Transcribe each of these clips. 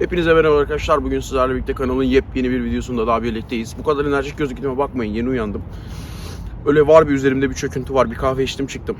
Hepinize merhaba arkadaşlar. Bugün sizlerle birlikte kanalın yepyeni bir videosunda daha birlikteyiz. Bu kadar enerjik gözüktiğime bakmayın. Yeni uyandım. Öyle var bir üzerimde bir çöküntü var. Bir kahve içtim çıktım.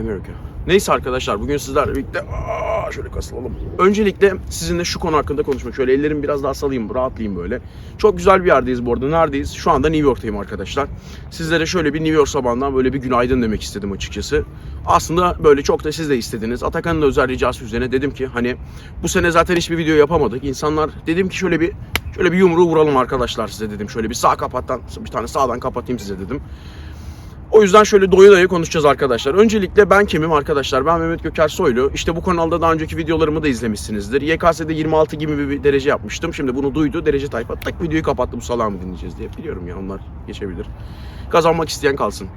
Amerika. Neyse arkadaşlar bugün sizlerle birlikte Aa, şöyle kasılalım. Öncelikle sizinle şu konu hakkında konuşmak. Şöyle ellerimi biraz daha salayım, rahatlayayım böyle. Çok güzel bir yerdeyiz bu arada. Neredeyiz? Şu anda New York'tayım arkadaşlar. Sizlere şöyle bir New York sabahından böyle bir günaydın demek istedim açıkçası. Aslında böyle çok da siz de istediniz. Atakan'ın özel ricası üzerine dedim ki hani bu sene zaten hiçbir video yapamadık. İnsanlar dedim ki şöyle bir şöyle bir yumruğu vuralım arkadaşlar size dedim. Şöyle bir sağ kapattan bir tane sağdan kapatayım size dedim. O yüzden şöyle doyu doyu konuşacağız arkadaşlar. Öncelikle ben kimim arkadaşlar? Ben Mehmet Göker Soylu. İşte bu kanalda daha önceki videolarımı da izlemişsinizdir. YKS'de 26 gibi bir derece yapmıştım. Şimdi bunu duydu. Derece tayfa tak videoyu kapattı bu salağı mı dinleyeceğiz diye. Biliyorum ya onlar geçebilir. Kazanmak isteyen kalsın.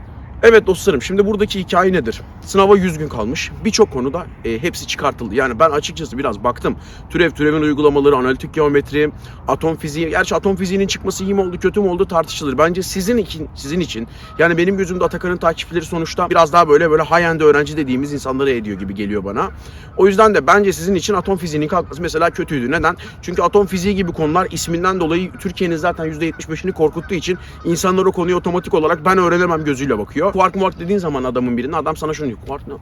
Evet dostlarım şimdi buradaki hikaye nedir? Sınava 100 gün kalmış. Birçok konuda e, hepsi çıkartıldı. Yani ben açıkçası biraz baktım. Türev, türevin uygulamaları, analitik geometri, atom fiziği. Gerçi atom fiziğinin çıkması iyi mi oldu, kötü mü oldu tartışılır. Bence sizin için, sizin için yani benim gözümde Atakan'ın takipçileri sonuçta biraz daha böyle böyle high end öğrenci dediğimiz insanları ediyor gibi geliyor bana. O yüzden de bence sizin için atom fiziğinin kalkması mesela kötüydü. Neden? Çünkü atom fiziği gibi konular isminden dolayı Türkiye'nin zaten %75'ini korkuttuğu için insanlar o konuyu otomatik olarak ben öğrenemem gözüyle bakıyor. Kuark muark dediğin zaman adamın birine adam sana şunu diyor. Kuark ne?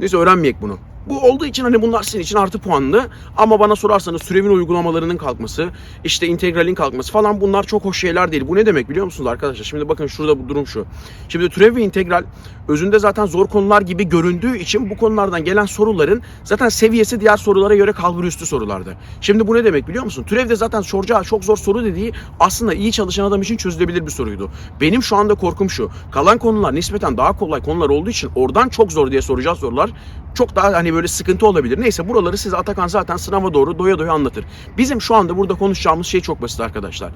Neyse öğrenmeyek bunu. Bu olduğu için hani bunlar sizin için artı puanlı ama bana sorarsanız türevin uygulamalarının kalkması, işte integralin kalkması falan bunlar çok hoş şeyler değil. Bu ne demek biliyor musunuz arkadaşlar? Şimdi bakın şurada bu durum şu. Şimdi türev ve integral özünde zaten zor konular gibi göründüğü için bu konulardan gelen soruların zaten seviyesi diğer sorulara göre kalbur üstü sorulardı. Şimdi bu ne demek biliyor musun? Türevde zaten soracağı çok zor soru dediği aslında iyi çalışan adam için çözülebilir bir soruydu. Benim şu anda korkum şu. Kalan konular nispeten daha kolay konular olduğu için oradan çok zor diye soracağı sorular çok daha hani böyle sıkıntı olabilir. Neyse buraları size Atakan zaten sınava doğru doya doya anlatır. Bizim şu anda burada konuşacağımız şey çok basit arkadaşlar.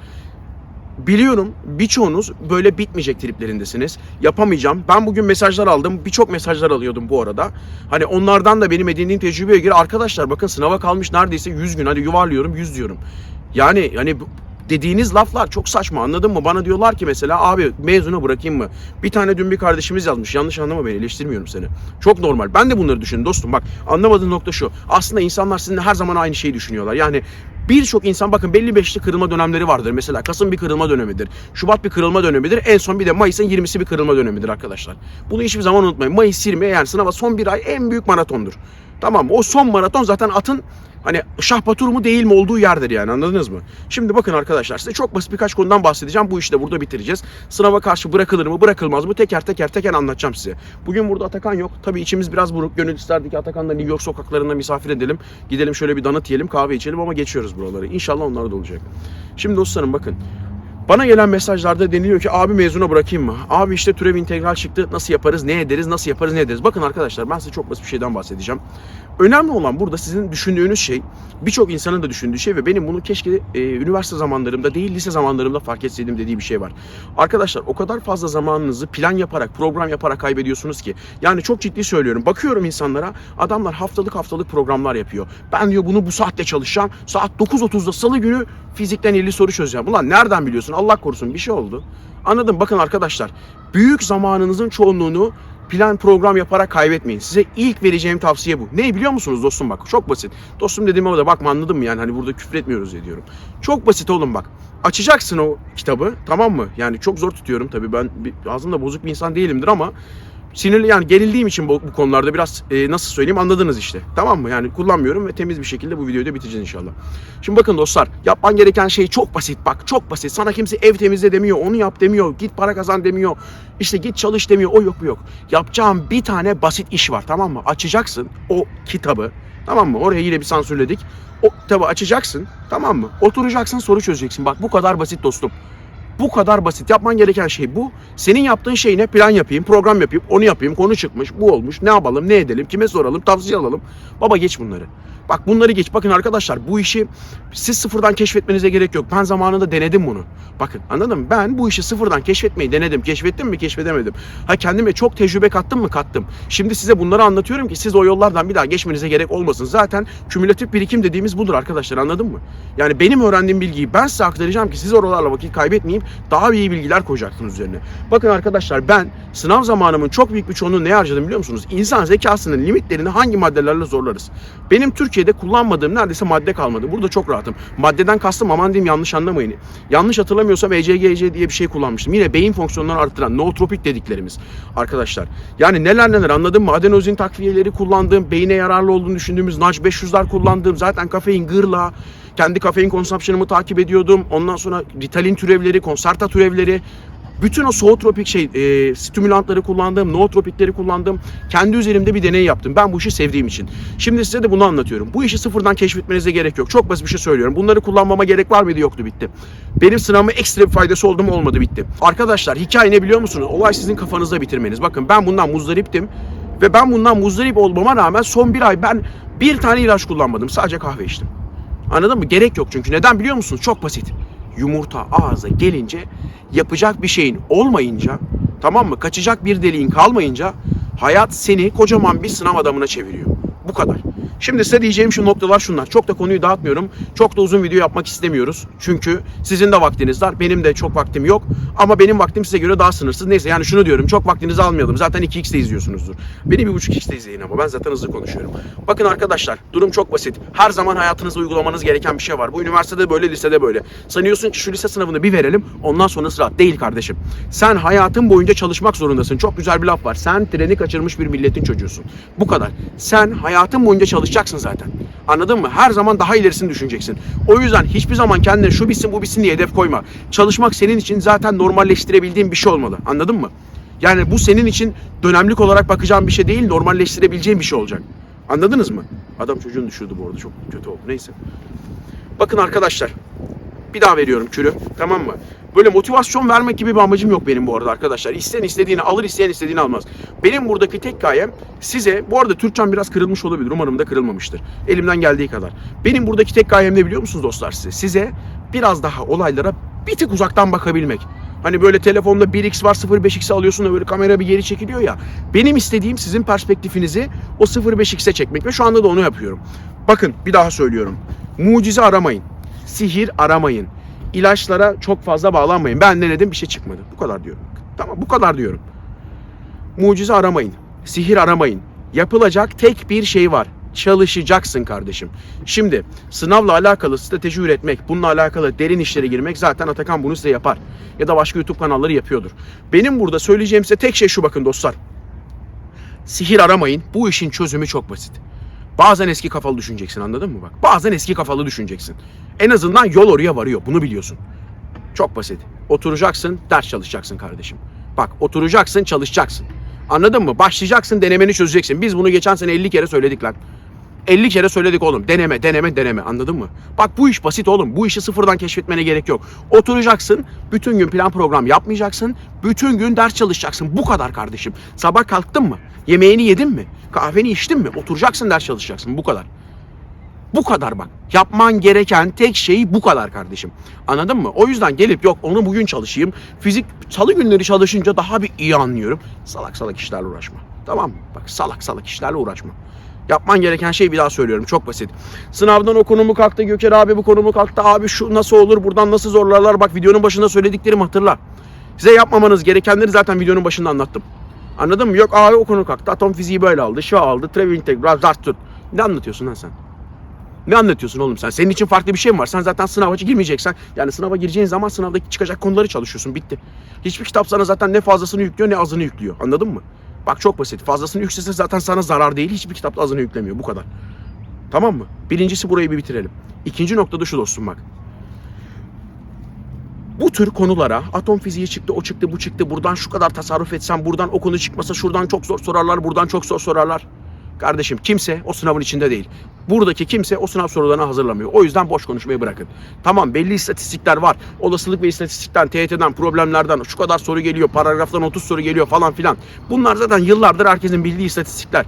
Biliyorum birçoğunuz böyle bitmeyecek triplerindesiniz. Yapamayacağım. Ben bugün mesajlar aldım. Birçok mesajlar alıyordum bu arada. Hani onlardan da benim edindiğim tecrübeye göre arkadaşlar bakın sınava kalmış neredeyse 100 gün. Hadi yuvarlıyorum 100 diyorum. Yani hani dediğiniz laflar çok saçma anladın mı? Bana diyorlar ki mesela abi mezuna bırakayım mı? Bir tane dün bir kardeşimiz yazmış. Yanlış anlama beni eleştirmiyorum seni. Çok normal. Ben de bunları düşündüm dostum. Bak anlamadığın nokta şu. Aslında insanlar sizinle her zaman aynı şeyi düşünüyorlar. Yani Birçok insan bakın belli beşli kırılma dönemleri vardır. Mesela Kasım bir kırılma dönemidir. Şubat bir kırılma dönemidir. En son bir de Mayıs'ın 20'si bir kırılma dönemidir arkadaşlar. Bunu hiçbir zaman unutmayın. Mayıs 20 yani sınava son bir ay en büyük maratondur. Tamam? O son maraton zaten atın hani şah batur mu değil mi olduğu yerdir yani anladınız mı? Şimdi bakın arkadaşlar size çok basit birkaç konudan bahsedeceğim. Bu işte burada bitireceğiz. Sınava karşı bırakılır mı bırakılmaz mı teker teker teker anlatacağım size. Bugün burada Atakan yok. Tabii içimiz biraz buruk. Gönül isterdi ki Atakan'da New York sokaklarında misafir edelim. Gidelim şöyle bir donut yiyelim kahve içelim ama geçiyoruz buraları. İnşallah onlar da olacak. Şimdi dostlarım bakın. Bana gelen mesajlarda deniliyor ki abi mezuna bırakayım mı? Abi işte türev integral çıktı. Nasıl yaparız? Ne ederiz? Nasıl yaparız? Ne ederiz? Bakın arkadaşlar ben size çok basit bir şeyden bahsedeceğim. Önemli olan burada sizin düşündüğünüz şey birçok insanın da düşündüğü şey ve benim bunu keşke e, üniversite zamanlarımda değil lise zamanlarımda fark etseydim dediği bir şey var. Arkadaşlar o kadar fazla zamanınızı plan yaparak, program yaparak kaybediyorsunuz ki. Yani çok ciddi söylüyorum. Bakıyorum insanlara adamlar haftalık haftalık programlar yapıyor. Ben diyor bunu bu saatte çalışacağım. Saat 9.30'da salı günü fizikten 50 soru çözeceğim. Ulan nereden biliyorsun? Allah korusun bir şey oldu. Anladım. Bakın arkadaşlar büyük zamanınızın çoğunluğunu plan program yaparak kaybetmeyin. Size ilk vereceğim tavsiye bu. Ne biliyor musunuz dostum bak çok basit. Dostum dediğime o da bakma anladın mı yani hani burada küfür etmiyoruz diye diyorum. Çok basit oğlum bak. Açacaksın o kitabı tamam mı? Yani çok zor tutuyorum tabii ben bir, ağzımda bozuk bir insan değilimdir ama sinirli yani gerildiğim için bu, bu konularda biraz e, nasıl söyleyeyim anladınız işte. Tamam mı? Yani kullanmıyorum ve temiz bir şekilde bu videoyu da bitireceğiz inşallah. Şimdi bakın dostlar yapman gereken şey çok basit bak çok basit. Sana kimse ev temizle demiyor, onu yap demiyor, git para kazan demiyor. işte git çalış demiyor, o yok bu yok. Yapacağın bir tane basit iş var tamam mı? Açacaksın o kitabı tamam mı? Oraya yine bir sansürledik. O kitabı açacaksın tamam mı? Oturacaksın soru çözeceksin. Bak bu kadar basit dostum. Bu kadar basit. Yapman gereken şey bu. Senin yaptığın şey ne? Plan yapayım, program yapayım, onu yapayım, konu çıkmış, bu olmuş, ne yapalım, ne edelim, kime soralım, tavsiye alalım. Baba geç bunları. Bak bunları geç. Bakın arkadaşlar bu işi siz sıfırdan keşfetmenize gerek yok. Ben zamanında denedim bunu. Bakın anladın mı? Ben bu işi sıfırdan keşfetmeyi denedim. Keşfettim mi? Keşfedemedim. Ha kendime çok tecrübe kattım mı? Kattım. Şimdi size bunları anlatıyorum ki siz o yollardan bir daha geçmenize gerek olmasın. Zaten kümülatif birikim dediğimiz budur arkadaşlar anladın mı? Yani benim öğrendiğim bilgiyi ben size aktaracağım ki siz oralarla vakit kaybetmeyeyim. Daha iyi bilgiler koyacaksınız üzerine. Bakın arkadaşlar ben sınav zamanımın çok büyük bir çoğunluğunu neye harcadım biliyor musunuz? İnsan zekasının limitlerini hangi maddelerle zorlarız? Benim Türkiye'de kullanmadığım neredeyse madde kalmadı. Burada çok rahatım. Maddeden kastım aman diyeyim yanlış anlamayın. Yanlış hatırlamıyorsam ECGC diye bir şey kullanmıştım. Yine beyin fonksiyonlarını arttıran nootropik dediklerimiz arkadaşlar. Yani neler neler anladın mı? Adenozin takviyeleri kullandığım, beyine yararlı olduğunu düşündüğümüz NAC 500'ler kullandığım, zaten kafein gırla, kendi kafein konsumption'ımı takip ediyordum. Ondan sonra Ritalin türevleri, Concerta türevleri, bütün o zootropik şey, e, stimülantları kullandım, nootropikleri kullandım. Kendi üzerimde bir deney yaptım. Ben bu işi sevdiğim için. Şimdi size de bunu anlatıyorum. Bu işi sıfırdan keşfetmenize gerek yok. Çok basit bir şey söylüyorum. Bunları kullanmama gerek var mıydı? Yoktu bitti. Benim sınavıma ekstra bir faydası oldu mu? Olmadı bitti. Arkadaşlar hikaye ne biliyor musunuz? Olay sizin kafanızda bitirmeniz. Bakın ben bundan muzdariptim. Ve ben bundan muzdarip olmama rağmen son bir ay ben bir tane ilaç kullanmadım. Sadece kahve içtim. Anladın mı? Gerek yok çünkü. Neden biliyor musunuz? Çok basit. Yumurta ağza gelince yapacak bir şeyin olmayınca tamam mı? Kaçacak bir deliğin kalmayınca hayat seni kocaman bir sınav adamına çeviriyor. Bu kadar. Şimdi size diyeceğim şu noktalar şunlar. Çok da konuyu dağıtmıyorum. Çok da uzun video yapmak istemiyoruz. Çünkü sizin de vaktiniz var. Benim de çok vaktim yok. Ama benim vaktim size göre daha sınırsız. Neyse yani şunu diyorum. Çok vaktinizi almayalım. Zaten 2x'te izliyorsunuzdur. Beni 1.5x'te izleyin ama ben zaten hızlı konuşuyorum. Bakın arkadaşlar durum çok basit. Her zaman hayatınızda uygulamanız gereken bir şey var. Bu üniversitede böyle, lisede böyle. Sanıyorsun ki şu lise sınavını bir verelim. Ondan sonrası rahat. Değil kardeşim. Sen hayatın boyunca çalışmak zorundasın. Çok güzel bir laf var. Sen treni kaçırmış bir milletin çocuğusun. Bu kadar. Sen hayatın boyunca çalışacaksın zaten. Anladın mı? Her zaman daha ilerisini düşüneceksin. O yüzden hiçbir zaman kendine şu bitsin bu bitsin diye hedef koyma. Çalışmak senin için zaten normalleştirebildiğin bir şey olmalı. Anladın mı? Yani bu senin için dönemlik olarak bakacağın bir şey değil, normalleştirebileceğin bir şey olacak. Anladınız mı? Adam çocuğunu düşürdü bu arada. Çok kötü oldu. Neyse. Bakın arkadaşlar. Bir daha veriyorum kürü. Tamam mı? Böyle motivasyon vermek gibi bir amacım yok benim bu arada arkadaşlar. İsteyen istediğini alır, isteyen istediğini almaz. Benim buradaki tek gayem size, bu arada Türkçem biraz kırılmış olabilir. Umarım da kırılmamıştır. Elimden geldiği kadar. Benim buradaki tek gayem ne biliyor musunuz dostlar size? Size biraz daha olaylara bir tık uzaktan bakabilmek. Hani böyle telefonda 1x var 0.5x'e alıyorsun da böyle kamera bir geri çekiliyor ya. Benim istediğim sizin perspektifinizi o 0.5x'e çekmek ve şu anda da onu yapıyorum. Bakın bir daha söylüyorum. Mucize aramayın. Sihir aramayın. İlaçlara çok fazla bağlanmayın. Ben denedim bir şey çıkmadı. Bu kadar diyorum. Tamam bu kadar diyorum. Mucize aramayın. Sihir aramayın. Yapılacak tek bir şey var. Çalışacaksın kardeşim. Şimdi sınavla alakalı strateji üretmek, bununla alakalı derin işlere girmek zaten Atakan bunu size yapar. Ya da başka YouTube kanalları yapıyordur. Benim burada söyleyeceğim size tek şey şu bakın dostlar. Sihir aramayın. Bu işin çözümü çok basit. Bazen eski kafalı düşüneceksin anladın mı bak? Bazen eski kafalı düşüneceksin. En azından yol oraya varıyor. Bunu biliyorsun. Çok basit. Oturacaksın, ders çalışacaksın kardeşim. Bak oturacaksın, çalışacaksın. Anladın mı? Başlayacaksın, denemeni çözeceksin. Biz bunu geçen sene 50 kere söyledik lan. 50 kere söyledik oğlum. Deneme, deneme, deneme. Anladın mı? Bak bu iş basit oğlum. Bu işi sıfırdan keşfetmene gerek yok. Oturacaksın, bütün gün plan program yapmayacaksın. Bütün gün ders çalışacaksın. Bu kadar kardeşim. Sabah kalktın mı? Yemeğini yedin mi? Kahveni içtin mi? Oturacaksın, ders çalışacaksın. Bu kadar. Bu kadar bak. Yapman gereken tek şey bu kadar kardeşim. Anladın mı? O yüzden gelip yok onu bugün çalışayım. Fizik salı günleri çalışınca daha bir iyi anlıyorum. Salak salak işlerle uğraşma. Tamam mı? Bak salak salak işlerle uğraşma. Yapman gereken şey bir daha söylüyorum çok basit. Sınavdan o konumu kalktı Göker abi bu konumu kalktı abi şu nasıl olur buradan nasıl zorlarlar bak videonun başında söylediklerimi hatırla. Size yapmamanız gerekenleri zaten videonun başında anlattım. Anladın mı? Yok abi o konu kalktı atom fiziği böyle aldı şu aldı Trevi integral zart. Ne anlatıyorsun lan sen? Ne anlatıyorsun oğlum sen? Senin için farklı bir şey mi var? Sen zaten sınava girmeyeceksen yani sınava gireceğin zaman sınavdaki çıkacak konuları çalışıyorsun. Bitti. Hiçbir kitap sana zaten ne fazlasını yüklüyor ne azını yüklüyor. Anladın mı? Bak çok basit. Fazlasını yüklese zaten sana zarar değil. Hiçbir kitap da azını yüklemiyor. Bu kadar. Tamam mı? Birincisi burayı bir bitirelim. İkinci noktada şu dostum bak. Bu tür konulara atom fiziği çıktı, o çıktı, bu çıktı. Buradan şu kadar tasarruf etsem, buradan o konu çıkmasa şuradan çok zor sorarlar, buradan çok zor sorarlar. Kardeşim kimse o sınavın içinde değil. Buradaki kimse o sınav sorularını hazırlamıyor. O yüzden boş konuşmayı bırakın. Tamam belli istatistikler var. Olasılık ve istatistikten, TYT'den, problemlerden şu kadar soru geliyor, paragraftan 30 soru geliyor falan filan. Bunlar zaten yıllardır herkesin bildiği istatistikler.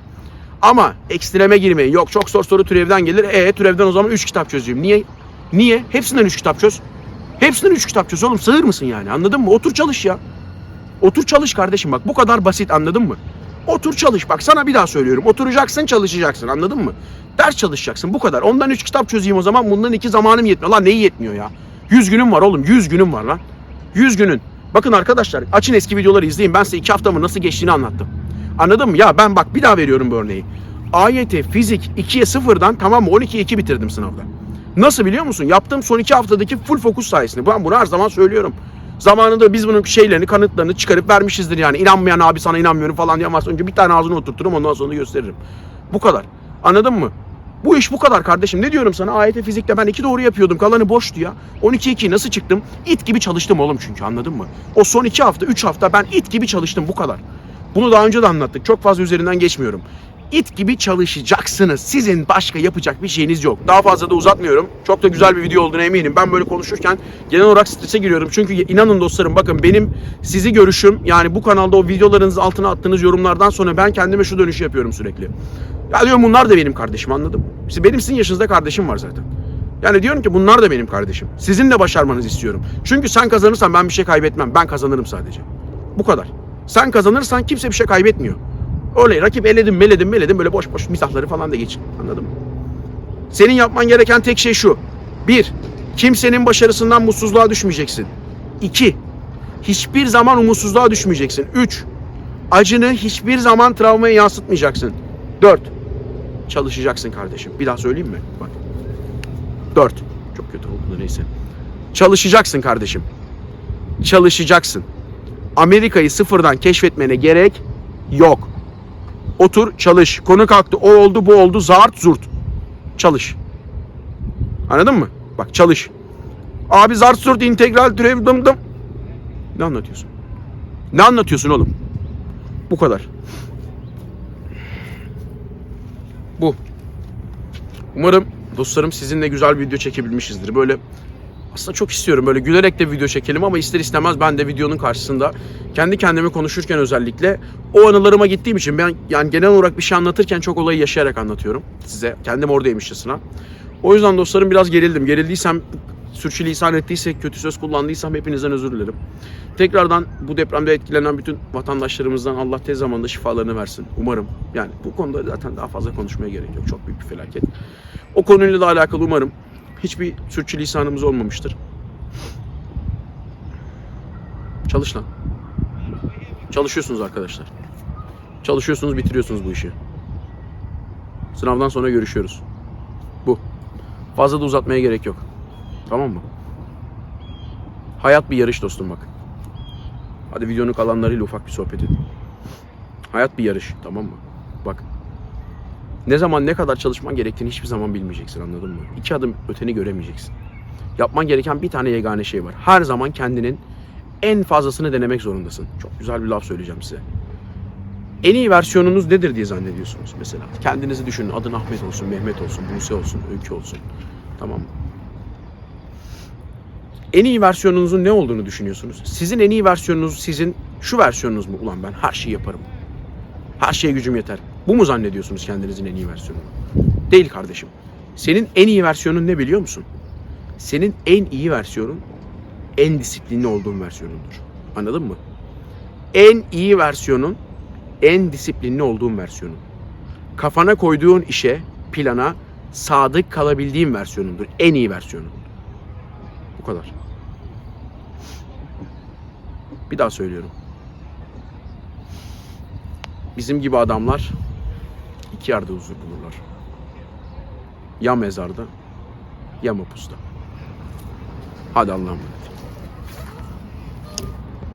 Ama ekstreme girmeyin. Yok çok zor soru türevden gelir. E türevden o zaman 3 kitap çözeyim. Niye? Niye? Hepsinden 3 kitap çöz. Hepsinden 3 kitap çöz oğlum. Sığır mısın yani? Anladın mı? Otur çalış ya. Otur çalış kardeşim bak. Bu kadar basit anladın mı? Otur çalış bak sana bir daha söylüyorum. Oturacaksın çalışacaksın anladın mı? Ders çalışacaksın bu kadar. Ondan 3 kitap çözeyim o zaman bundan 2 zamanım yetmiyor. Lan neyi yetmiyor ya? 100 günüm var oğlum 100 günüm var lan. 100 günün. Bakın arkadaşlar açın eski videoları izleyin. Ben size 2 haftamın nasıl geçtiğini anlattım. Anladın mı? Ya ben bak bir daha veriyorum bu örneği. AYT fizik 2'ye 0'dan tamam mı 12'ye 2 bitirdim sınavda. Nasıl biliyor musun? Yaptığım son 2 haftadaki full fokus sayesinde. Ben bunu her zaman söylüyorum. Zamanında biz bunun şeylerini, kanıtlarını çıkarıp vermişizdir yani. İnanmayan abi sana inanmıyorum falan diyemez. Önce bir tane ağzını oturturum ondan sonra gösteririm. Bu kadar. Anladın mı? Bu iş bu kadar kardeşim. Ne diyorum sana? AYT fizikte ben iki doğru yapıyordum. Kalanı boştu ya. 12-2 nasıl çıktım? İt gibi çalıştım oğlum çünkü anladın mı? O son iki hafta, üç hafta ben it gibi çalıştım bu kadar. Bunu daha önce de anlattık. Çok fazla üzerinden geçmiyorum. İt gibi çalışacaksınız. Sizin başka yapacak bir şeyiniz yok. Daha fazla da uzatmıyorum. Çok da güzel bir video olduğuna eminim. Ben böyle konuşurken genel olarak strese giriyorum. Çünkü inanın dostlarım bakın benim sizi görüşüm yani bu kanalda o videolarınızın altına attığınız yorumlardan sonra ben kendime şu dönüşü yapıyorum sürekli. Ya diyorum bunlar da benim kardeşim anladım. İşte benim sizin yaşınızda kardeşim var zaten. Yani diyorum ki bunlar da benim kardeşim. Sizin de başarmanızı istiyorum. Çünkü sen kazanırsan ben bir şey kaybetmem. Ben kazanırım sadece. Bu kadar. Sen kazanırsan kimse bir şey kaybetmiyor. Öyle rakip eledim meledim meledim böyle boş boş mizahları falan da geçin. Anladın mı? Senin yapman gereken tek şey şu. Bir, kimsenin başarısından mutsuzluğa düşmeyeceksin. İki, hiçbir zaman umutsuzluğa düşmeyeceksin. Üç, acını hiçbir zaman travmaya yansıtmayacaksın. Dört, çalışacaksın kardeşim. Bir daha söyleyeyim mi? Bak. Dört. Çok kötü oldu neyse. Çalışacaksın kardeşim. Çalışacaksın. Amerika'yı sıfırdan keşfetmene gerek yok. Otur çalış. Konu kalktı. O oldu bu oldu. Zart zurt. Çalış. Anladın mı? Bak çalış. Abi zart zurt integral türev dım dım. Ne anlatıyorsun? Ne anlatıyorsun oğlum? Bu kadar. Bu. Umarım dostlarım sizinle güzel bir video çekebilmişizdir. Böyle aslında çok istiyorum böyle gülerek de video çekelim ama ister istemez ben de videonun karşısında kendi kendime konuşurken özellikle o anılarıma gittiğim için ben yani genel olarak bir şey anlatırken çok olayı yaşayarak anlatıyorum size. Kendim oradaymışçasına. O yüzden dostlarım biraz gerildim. Gerildiysem sürçülisan ettiysek, kötü söz kullandıysam hepinizden özür dilerim. Tekrardan bu depremde etkilenen bütün vatandaşlarımızdan Allah tez zamanda şifalarını versin. Umarım. Yani bu konuda zaten daha fazla konuşmaya gerek yok. Çok büyük bir felaket. O konuyla da alakalı umarım hiçbir sürçülisanımız olmamıştır. Çalış lan. Çalışıyorsunuz arkadaşlar. Çalışıyorsunuz, bitiriyorsunuz bu işi. Sınavdan sonra görüşüyoruz. Bu. Fazla da uzatmaya gerek yok. Tamam mı? Hayat bir yarış dostum bak. Hadi videonun kalanlarıyla ufak bir sohbet edin. Hayat bir yarış tamam mı? Bak. Ne zaman ne kadar çalışman gerektiğini hiçbir zaman bilmeyeceksin anladın mı? İki adım öteni göremeyeceksin. Yapman gereken bir tane yegane şey var. Her zaman kendinin en fazlasını denemek zorundasın. Çok güzel bir laf söyleyeceğim size. En iyi versiyonunuz nedir diye zannediyorsunuz mesela. Kendinizi düşünün. Adın Ahmet olsun, Mehmet olsun, Buse olsun, Öykü olsun. Tamam mı? En iyi versiyonunuzun ne olduğunu düşünüyorsunuz. Sizin en iyi versiyonunuz sizin şu versiyonunuz mu? Ulan ben her şeyi yaparım. Her şeye gücüm yeter. Bu mu zannediyorsunuz kendinizin en iyi versiyonu? Değil kardeşim. Senin en iyi versiyonun ne biliyor musun? Senin en iyi versiyonun en disiplinli olduğun versiyonundur. Anladın mı? En iyi versiyonun en disiplinli olduğun versiyonun. Kafana koyduğun işe, plana sadık kalabildiğin versiyonundur. En iyi versiyonun. Bu kadar. Bir daha söylüyorum. Bizim gibi adamlar iki yerde huzur bulurlar. Ya mezarda ya mapusta. Hadi Allah'a emanet.